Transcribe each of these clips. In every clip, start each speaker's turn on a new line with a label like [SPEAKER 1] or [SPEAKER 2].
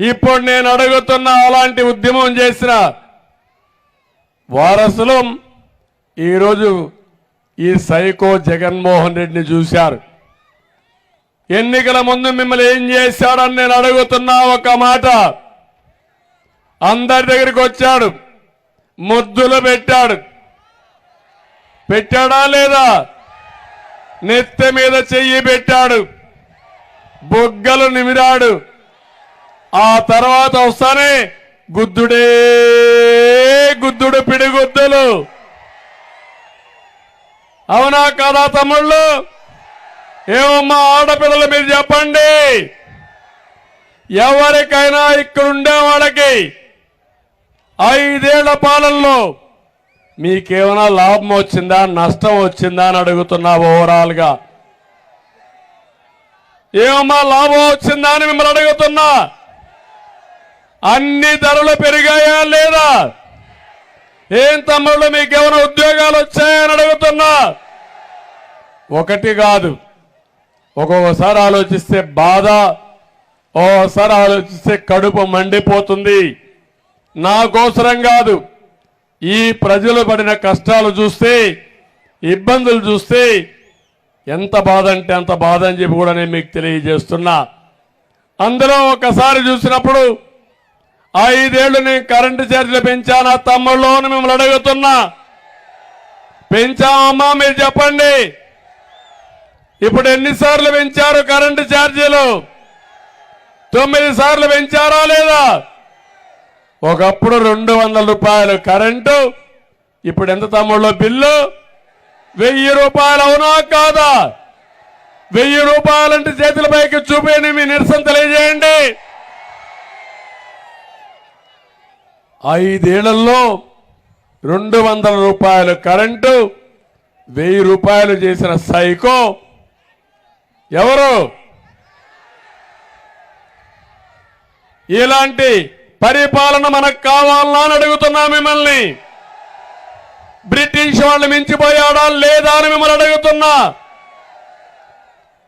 [SPEAKER 1] ఇప్పుడు నేను అడుగుతున్న అలాంటి ఉద్యమం చేసిన వారసులు ఈరోజు ఈ సైకో జగన్మోహన్ రెడ్డిని చూశారు. ఎన్నికల ముందు మిమ్మల్ని ఏం చేశాడని నేను అడుగుతున్నా ఒక మాట. అందరి దగ్గరికి వచ్చాడు. ముద్దులు పెట్టాడు. పెట్టాడా లేదా? నెత్తి మీద చెయ్యి పెట్టాడు. బొగ్గలు నిమిరాడు. ఆ తర్వాత వస్తానే గుద్దుడే గుద్దుడు పిడిగుద్దులు. అవునా కాదా తమ్ముళ్ళు? ఏమమ్మా ఆడపిల్లలు మీరు చెప్పండి. ఎవరికైనా ఇక్కడ ఉండే వాళ్ళకి ఐదేళ్ళ పాలనలో మీకేమైనా లాభం వచ్చిందా నష్టం వచ్చిందా అని అడుగుతున్నా ఓవరాల్గా ఏమమ్మా లాభం వచ్చిందా అని మిమ్మల్ని అడుగుతున్నా. అన్ని ధరలు పెరిగాయా లేదా? ఏం తమ్ముళ్ళు మీకేమైనా ఉద్యోగాలు వచ్చాయని అడుగుతున్నా. ఒకటి కాదు. ఒక్కొక్కసారి ఆలోచిస్తే బాధ ఓసారి ఆలోచిస్తే కడుపు మండిపోతుంది. నాకోసరం కాదు. ఈ ప్రజలు పడిన కష్టాలు చూస్తే ఇబ్బందులు చూస్తే ఎంత బాధ అంటే అంత బాధ అని చెప్పి కూడా నేను మీకు తెలియజేస్తున్నా. అందులో ఒకసారి చూసినప్పుడు ఐదేళ్ళు నేను కరెంటు ఛార్జీలు పెంచానా తమ్ముళ్ళు అని మిమ్మల్ని అడుగుతున్నా. పెంచామమ్మా మీరు చెప్పండి. ఇప్పుడు ఎన్నిసార్లు పెంచారు కరెంటు ఛార్జీలు? తొమ్మిది సార్లు పెంచారా లేదా? ఒకప్పుడు రెండు వందల రూపాయలు కరెంటు ఇప్పుడు ఎంత తమ్ముళ్ళు బిల్లు? వెయ్యి రూపాయలు అవునా కాదా? వెయ్యి రూపాయలంటే చేతుల పైకి చూపేని మీ నిరసన తెలియజేయండి. ఐదేళ్ళలో రెండు వందల రూపాయలు కరెంటు వెయ్యి రూపాయలు చేసిన సైకో. ఎవరు? ఇలాంటి పరిపాలన మనకు కావాలా అని అడుగుతున్నా మిమ్మల్ని. బ్రిటిష్ వాళ్ళు మించిపోయాడా లేదా అని మిమ్మల్ని అడుగుతున్నా.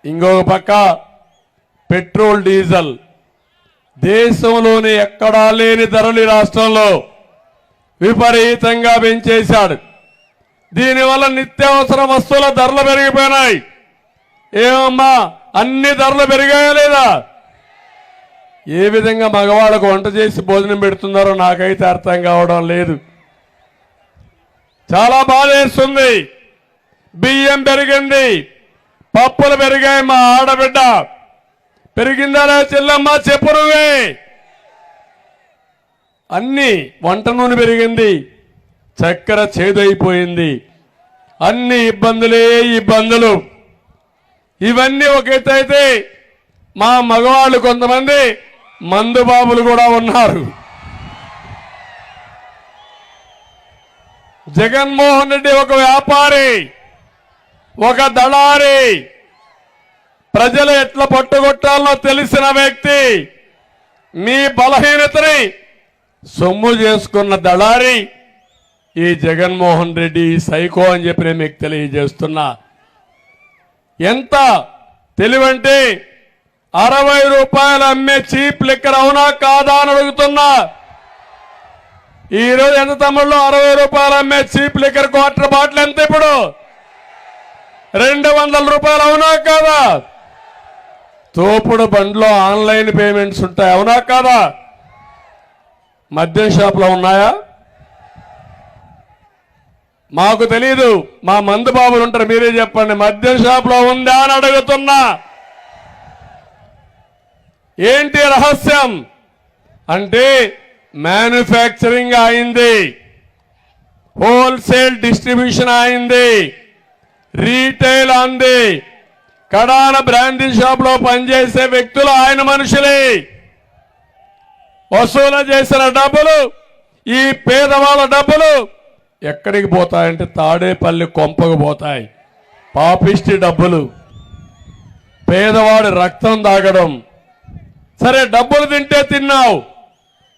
[SPEAKER 1] ఇంకొక పక్క పెట్రోల్ డీజిల్ దేశంలోని ఎక్కడా లేని ధరలు ఈ రాష్ట్రంలో విపరీతంగా పెంచేశాడు. దీనివల్ల నిత్యావసర వస్తువుల ధరలు పెరిగిపోయినాయి. ఏమమ్మా అన్ని ధరలు పెరిగాయా లేదా? ఏ విధంగా మగవాళ్ళకు వంట చేసి భోజనం పెడుతున్నారో నాకైతే అర్థం కావడం లేదు. చాలా బాధేస్తుంది. బియ్యం పెరిగింది. పప్పులు పెరిగాయి మా ఆడబిడ్డ. పెరిగిందా చెల్లమ్మ చెప్పు నువ్వే అన్ని వంట నూనె పెరిగింది చక్కెర చేదైపోయింది. అన్ని ఇబ్బందులే ఇబ్బందులు. ఇవన్నీ ఒక ఎత్తు అయితే మా మగవాళ్ళు కొంతమంది మందు బాబులు కూడా ఉన్నారు. జగన్మోహన్ రెడ్డి ఒక వ్యాపారి ఒక దళారి ప్రజలు ఎట్లా పట్టుకొట్టాలో తెలిసిన వ్యక్తి మీ బలహీనతని సొమ్ము చేసుకున్న దళారి ఈ జగన్మోహన్ రెడ్డి సైకో అని చెప్పి నేను మీకు తెలియజేస్తున్నా. ఎంత తెలివంటే అరవై రూపాయలు అమ్మే చీప్ లిక్కర్ అవునా కాదా అని అడుగుతున్నా. ఈ రోజు ఎంత తమ్ముళ్ళు? అరవై రూపాయలు అమ్మే చీప్ లిక్కర్ క్వార్టర్ బాటిల్ ఎంత ఇప్పుడు? రెండు వందల రూపాయలు అవునా కాదా? తోపుడు బండ్లో ఆన్లైన్ పేమెంట్స్ ఉంటాయి. అవునా కాదా? మద్యం షాప్లో ఉన్నాయా? మాకు తెలీదు. మా మందు బాబులు ఉంటారు. మీరే చెప్పండి. మద్యం షాప్లో ఉందా అని అడుగుతున్నా. ఏంటి రహస్యం? అంటే మ్యానుఫ్యాక్చరింగ్ అయింది. హోల్సేల్ డిస్ట్రిబ్యూషన్ అయింది. రీటైల్ అంది. కడాన బ్రాందీ షాప్లో పనిచేసే వ్యక్తులు ఆయన మనుషులే. వసూలు చేసిన డబ్బులు ఈ పేదవాళ్ళ డబ్బులు ఎక్కడికి పోతాయంటే తాడేపల్లి కొంపకు పోతాయి. పాపిష్టి డబ్బులు. పేదవాడి రక్తం తాగడం. సరే డబ్బులు తింటే తిన్నావు.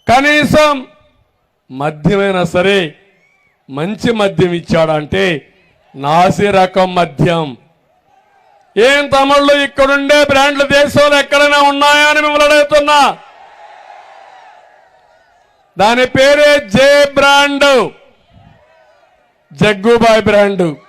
[SPEAKER 1] కనీసం మద్యమైనా సరే మంచి మద్యం ఇచ్చాడంటే నాసి రకం మద్యం. ఏం తమిళ్ళు ఇక్కడుండే బ్రాండ్లు దేశంలో ఎక్కడైనా ఉన్నాయా అని మిమ్మల్ని అడుగుతున్నా. దాని పేరే జే బ్రాండ్. జగ్గుబాయ్ బ్రాండు.